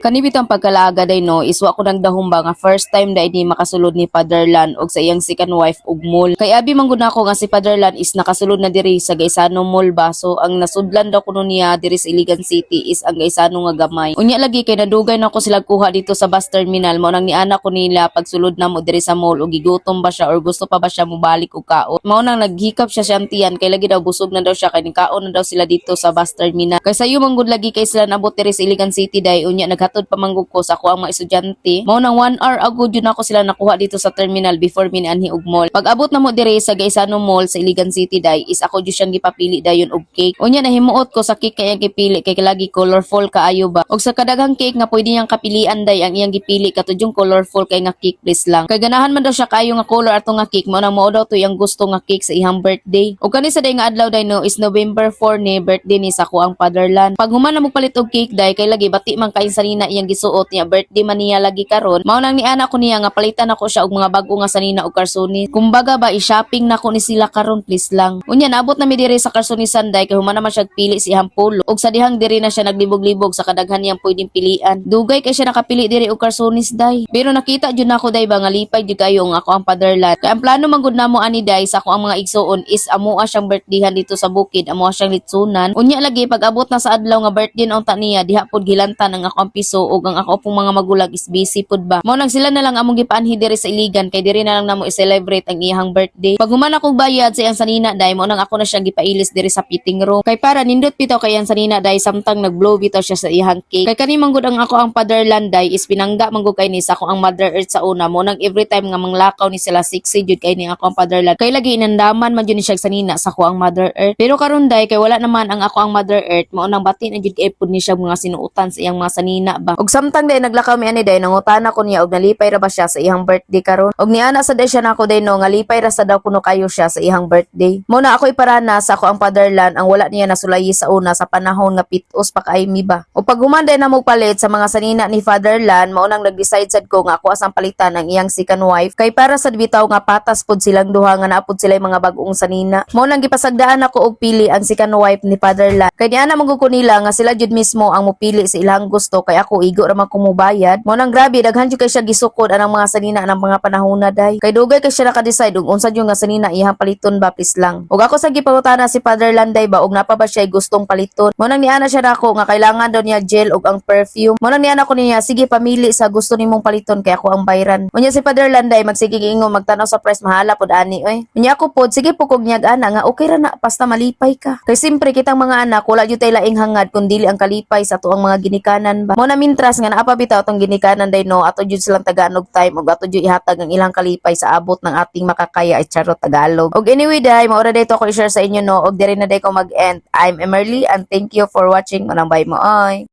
Kanibit ang pagkalaga day no, iswa ko nang dahumba nga first time day ni makasulod ni Fatherland og sa iyang second wife ug mall. Kay abi man gud nako nga si Fatherland is nakasulod na diri sa Gaisano Mall ba. Ang nasudlan daw kuno niya diri sa Iligan City is ang Gaisano nga gamay. Unya lagi kay nadugay nako sila kuha dito sa bus terminal mao nang niana ko nila pagsulod na mo diri sa mall og gigutom ba siya or gusto pa ba siya mobalik og kaon. Mao nang naghikap siya siyang tiyan kay lagi daw busog na daw siya kay kaon na daw sila dito sa bus terminal. Kay sayo man gud lagi kay sila nabot diri sa Iligan City day unya naghatod pa manggug ko sa ako ang mga estudyante. Mao nang 1 hour ago jud ako sila nakuha dito sa terminal before mi anhi og mall. Pag abot na mo diri sa Gaisano Mall sa Iligan City day is ako jud siyang gipapili dayon og cake. Unya nahimuot ko sa cake kay ang gipili kay lagi colorful kaayo ba. Og sa kadaghang cake nga pwede niyang kapilian day ang iyang gipili katud yung colorful kay nga cake please lang. Kay ganahan man daw siya kaayo nga color ato nga cake mo nang mao daw to yung gusto nga cake sa ihang birthday. Og kani sa day nga adlaw day no is November 4 ni birthday ni sa kuang fatherland. Pag human na mo palit og cake day kay lagi bati man kain sanina iyang gisuot niya birthday man niya lagi karon. Mao nang ni ana ko niya nga palitan ako siya og mga bago nga sanina og karsoni. Kumbaga ba i-shopping na ko ni sila karon please lang. Unya naabot na mi diri sa karsoni sanday kay human naman siya pili si ihang pulo. Og sa dihang diri na siya naglibog-libog sa kadaghan niyang pwedeng pilian. Dugay kay siya nakapili diri og karsonis day. Pero nakita jud nako day ba nga lipay jud kayo ang ako ang fatherland. Kay ang plano man gud namo ani day sa ako ang mga igsuon is amoa siyang birthdayhan dito sa bukid, amoa siyang litsunan. Unya lagi pag abot na sa adlaw nga birthday na unta niya diha pod gilantan ang ako ang ug ang ako pong mga magulang is busy pod ba. Mao nang sila na lang among gipaanhi diri sa iligan kay diri na lang namo i-celebrate ang iyang birthday. Pag human akong bayad sa iyang sanina day mo nang ako na siya gipailis diri sa fitting room. Kay para nindot bitaw kay ang sanina day samtang nag-blow bitaw siya sa iyang cake. Kay kani man gud ang ako ang fatherland day is pinangga man gud kay ni sa ako ang mother earth sa una mo nang every time nga manglakaw ni sila sexy jud kay ni ako ang fatherland. Kay lagi inandaman man jud ni siya sanina sa ako ang mother earth. Pero karon day kay wala naman ang ako ang mother earth mo nang bati na jud kay pud ni siya mga sinuutan sa iyang mga sanina ba. Og samtang day naglakaw mi ani day nangutana ko niya og nalipay ra ba siya sa iyang birthday karon. Og niana sa day siya nako day no nga lipay ra sa daw kuno kayo siya sa iyang birthday. Mo na ako iparana sa ako ang fatherland ang wala niya nasulayi sa una sa panahon nga pitos pa kay mi ba. O pag humanday na mo palit sa mga sanina ni fatherland mao nang nag-decide sad ko nga ako asang palitan ang iyang second wife kay para sa bitaw nga patas pod silang duha nga naapod sila mga bagong sanina. Mao nang gipasagdaan ako og pili ang second wife ni fatherland. Kay niana magugko nila nga sila jud mismo ang mupili sa ilang gusto kay ako igo ra man kumubayad. Mao nang grabe daghan jud kay siya gisukod anang mga sanina ng mga panahon na day. Kay dugay kay siya naka-decide og unsa jud nga sanina iyang paliton ba please lang. Og ako sa gipangutana si fatherland day ba og napa ba siya gustong paliton. Mao nang niana siya nako nga kailangan daw niya gel og ang perfume. Mao nang niana ko niya sige pamili sa gusto nimong paliton kay ako ang bayran. Unya si fatherland day magsige ingo magtanaw sa price mahala pod ani oy. Unya ako pod sige pukog niya ana nga okay ra na basta malipay ka. Kay simpre kitang mga anak wala jud tay laing hangad kun dili ang kalipay sa tuang mga ginikanan ba. Mo na mintras nga naapa bitaw tong ginikanan day no ato jud silang Tagalog time ug ato jud ihatag ang ilang kalipay sa abot ng ating makakaya ay charot Tagalog. Og anyway day maura day to ko i-share sa inyo no og diri na day ko mag-end. I'm Emerly and thank you for watching. Manang bye mo oy.